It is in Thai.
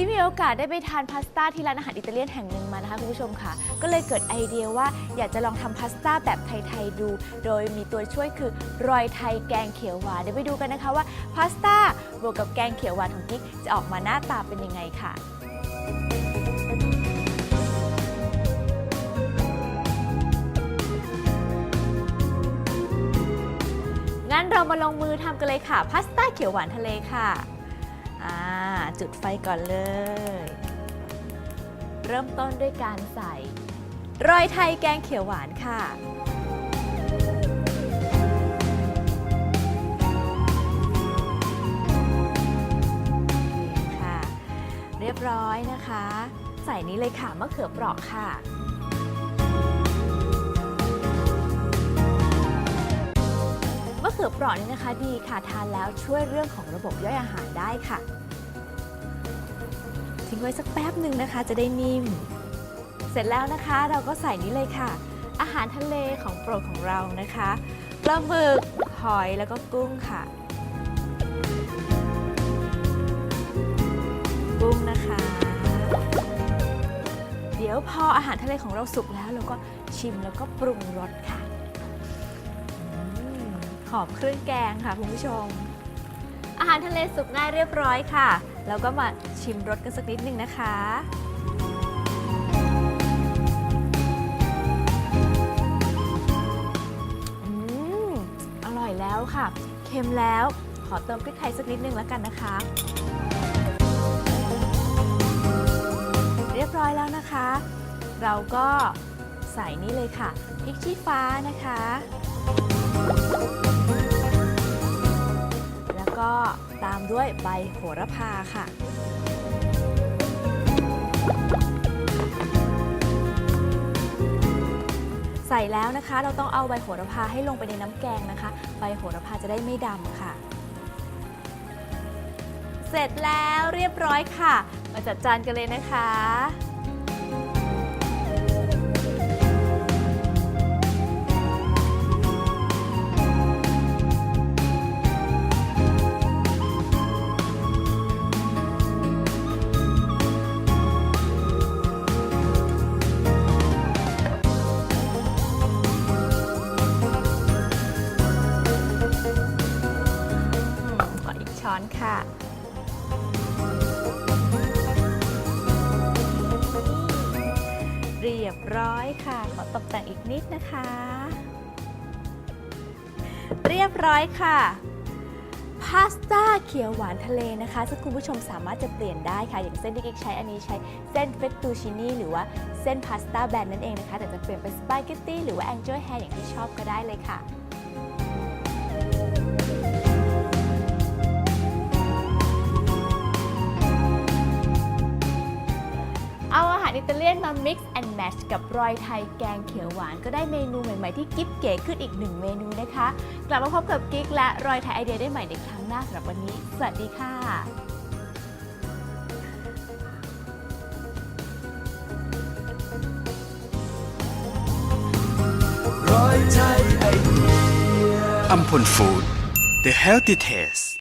กิ๊บมีโอกาสได้ไปทานพาสต้าที่ร้านอาหารอิตาเลียนแห่งหนึ่งมานะคะคุณผู้ชมค่ะ ก็เลยเกิดไอเดียว่าอยากจะลองทำพาสต้าแบบไทยๆดู โดยมีตัวช่วยคือรอยไทยแกงเขียวหวานเดี๋ยวไปดูกันนะคะว่าพาสต้าบวกกับแกงเขียวหวานของกิ๊กจะออกมาหน้าตาเป็นยังไงค่ะงั้นเรามาลงมือทำกันเลยค่ะพาสต้าเขียวหวานทะเลค่ะ อ่าจุดไฟก่อนเลย เริ่มต้นด้วยการใส่ รอยไทยแกงเขียวหวานค่ะค่ะ เรียบร้อยนะคะ ใส่นี้เลยค่ะมะเขือเปราะค่ะ ขือเปราะนี่นะคะดีค่ะทานแล้วช่วยเรื่องของระบบย่อยอาหารได้ค่ะ ทิ้งไว้สักแป๊บหนึ่งนะคะจะได้นิ่ม เสร็จแล้วนะคะเราก็ใส่นี้เลยค่ะ อาหารทะเลของโปรดของเรานะคะปลาหมึกหอยแล้วก็กุ้งค่ะ กุ้งนะคะ เดี๋ยวพออาหารทะเลของเราสุกแล้วเราก็ชิมแล้วก็ปรุงรสค่ะ หอมเครื่องแกงค่ะคุณผู้ชม อาหารทะเลสุกง่ายเรียบร้อยค่ะ แล้วก็มาชิมรสกันสักนิดนึงนะคะอืมอร่อยแล้วค่ะ เค็มแล้ว ขอเติมพริกไทยสักนิดนึงแล้วกันนะคะ เรียบร้อยแล้วนะคะ เราก็ใส่นี่เลยค่ะพริกชี้ฟ้านะคะ ก็ตามด้วยใบโหระพาค่ะ ใส่แล้วนะคะ เราต้องเอาใบโหระพาให้ลงไปในน้ำแกงนะคะ ใบโหระพาจะได้ไม่ดำค่ะ เสร็จแล้วเรียบร้อยค่ะ มาจัดจานกันเลยนะคะ้อนค่ะ เรียบร้อยค่ะ ขอตกแต่งอีกนิดนะคะ เรียบร้อยค่ะพาสต้าเขียวหวานทะเลนะคะซึ่งคุณผู้ชมสามารถจะเปลี่ยนได้ค่ะ อย่างเส้นที่กิ๊กใช้อันนี้ใช้เส้นเฟตตูชินีหรือว่าเส้นพาสต้าแบนนั่นเองนะคะ แต่จะเปลี่ยนเป็นสปาเกตตี้หรือว่าแองเจิลแฮร์อย่างที่ชอบก็ได้เลยค่ะ mix and match กับรอยไทยแกงเขียวหวาน ก็ได้เมนูใหม่ๆที่กิ๊บเก๋ขึ้นอีกหนึ่งเมนูนะคะ กลับมาพบกับกิ๊กและรอยไทยไอเดียได้ใหม่ในครั้งหน้าสำหรับวันนี้ สวัสดีค่ะอัมพลฟู้ด The Healthy Taste